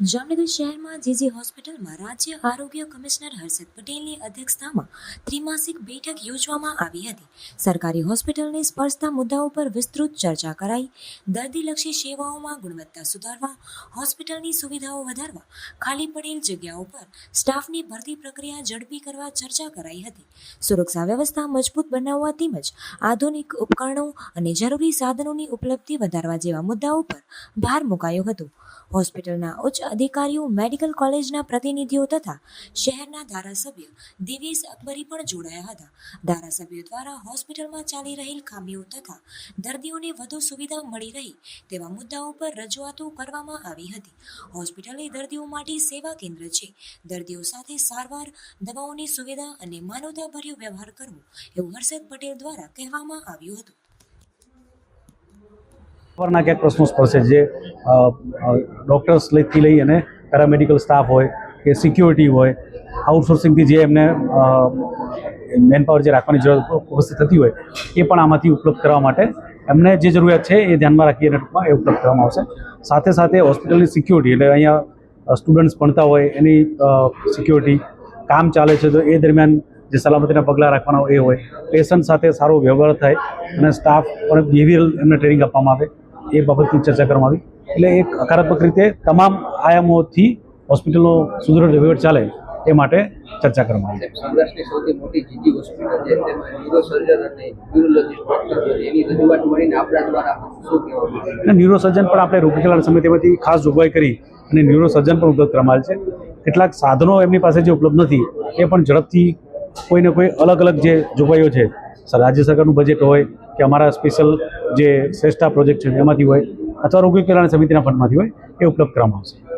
જામનગર શહેરમાં જીજી હોસ્પિટલમાં રાજ્ય આરોગ્ય કમિશનર હર્ષદ પટેલની અધ્યક્ષતામાં ત્રિમાસિક બેઠક યોજવામાં આવી હતી. સરકારી હોસ્પિટલને સ્પર્શતા મુદ્દાઓ પર વિસ્તૃત ચર્ચા કરાઈ. દર્દીલક્ષી સેવાઓમાં ગુણવત્તા સુધારવા, હોસ્પિટલની સુવિધાઓ વધારવા, ખાલી પડેલ જગ્યાઓ પર સ્ટાફની ભરતી પ્રક્રિયા ઝડપી કરવા ચર્ચા કરાઈ હતી. સુરક્ષા વ્યવસ્થા મજબૂત બનાવવા તેમજ આધુનિક ઉપકરણો અને જરૂરી સાધનોની ઉપલબ્ધિ વધારવા જેવા મુદ્દાઓ પર ભાર મુકાયો હતો. હોસ્પિટલના ઉચ્ચ અધિકારીઓ મેડિકલ કોલેજના પ્રતિનિધિઓ તથા શહેરના ધારાસભ્ય દિવેશ અકબરી પણ જોડાયા હતા. ધારાસભ્યો દ્વારા હોસ્પિટલમાં ચાલી રહેલ ખામીઓ તથા દર્દીઓને વધુ સુવિધા મળી રહે તેવા મુદ્દાઓ પર રજૂઆતો કરવામાં આવી હતી. હોસ્પિટલ એ દર્દીઓ માટે સેવા કેન્દ્ર છે. દર્દીઓ સાથે સારવાર, દવાઓની સુવિધા અને માનવતાભર્યો વ્યવહાર કરવો એવું હર્ષદ પટેલ દ્વારા કહેવામાં આવ્યું હતું. સવારના ક્યાંક પ્રશ્નો સ્પર્શે જે ડૉક્ટર્સ લઈથી લઈ અને પેરામેડિકલ સ્ટાફ હોય કે સિક્યોરિટી હોય આઉટસોર્સિંગથી જે એમને મેન પાવર જે રાખવાની જરૂર ઉપસ્થિત થતી હોય, એ પણ આમાંથી ઉપલબ્ધ કરવા માટે એમને જે જરૂરિયાત છે એ ધ્યાનમાં રાખી અને ટૂંકમાં એ ઉપલબ્ધ કરવામાં આવશે. સાથે સાથે હોસ્પિટલની સિક્યોરિટી એટલે અહીંયા સ્ટુડન્ટ્સ ભણતા હોય, એની સિક્યોરિટી કામ ચાલે છે, તો એ દરમિયાન જે સલામતીના પગલાં રાખવાના એ હોય પેશન્ટ સાથે સારો વ્યવહાર થાય અને સ્ટાફ પર બિહેવિયરલ એમને ટ્રેનિંગ આપવામાં આવે. એ બાબતની ચર્ચા કરવામાં આવી. એટલે એક હકારાત્મક રીતે તમામ આયામોથી હોસ્પિટલનો સુદૃઢ વહીવટ ચાલે એ માટે ચર્ચા કરવામાં આવી. સૌરાષ્ટ્રની સૌથી મોટી જીજી હોસ્પિટલ છે તેમાં ન્યુરોસર્જન અને ન્યુરોલોજીસ્ટ ડોક્ટર એની રજૂઆત મળીને આપણા દ્વારા શું કહેવામાં અને ન્યુરોસર્જન પણ આપણે નિવારણ સમિતિમાંથી ખાસ જોગવાઈ કરી અને ન્યુરોસર્જન પણ ઉપલબ્ધ કરવામાં આવે છે. કેટલાક સાધનો એમની પાસે જે ઉપલબ્ધ નથી એ પણ ઝડપથી કોઈને કોઈ અલગ અલગ જે જોગવાઈઓ છે રાજ્ય સરકારનું બજેટ હોય કે અમારા સ્પેશિયલ જે શ્રેષ્ઠા પ્રોજેક્ટ છે એમાંથી હોય, અથવા રોગી કલ્યાણ સમિતિના ફંડમાંથી હોય, એ ઉપલબ્ધ કરવામાં આવશે.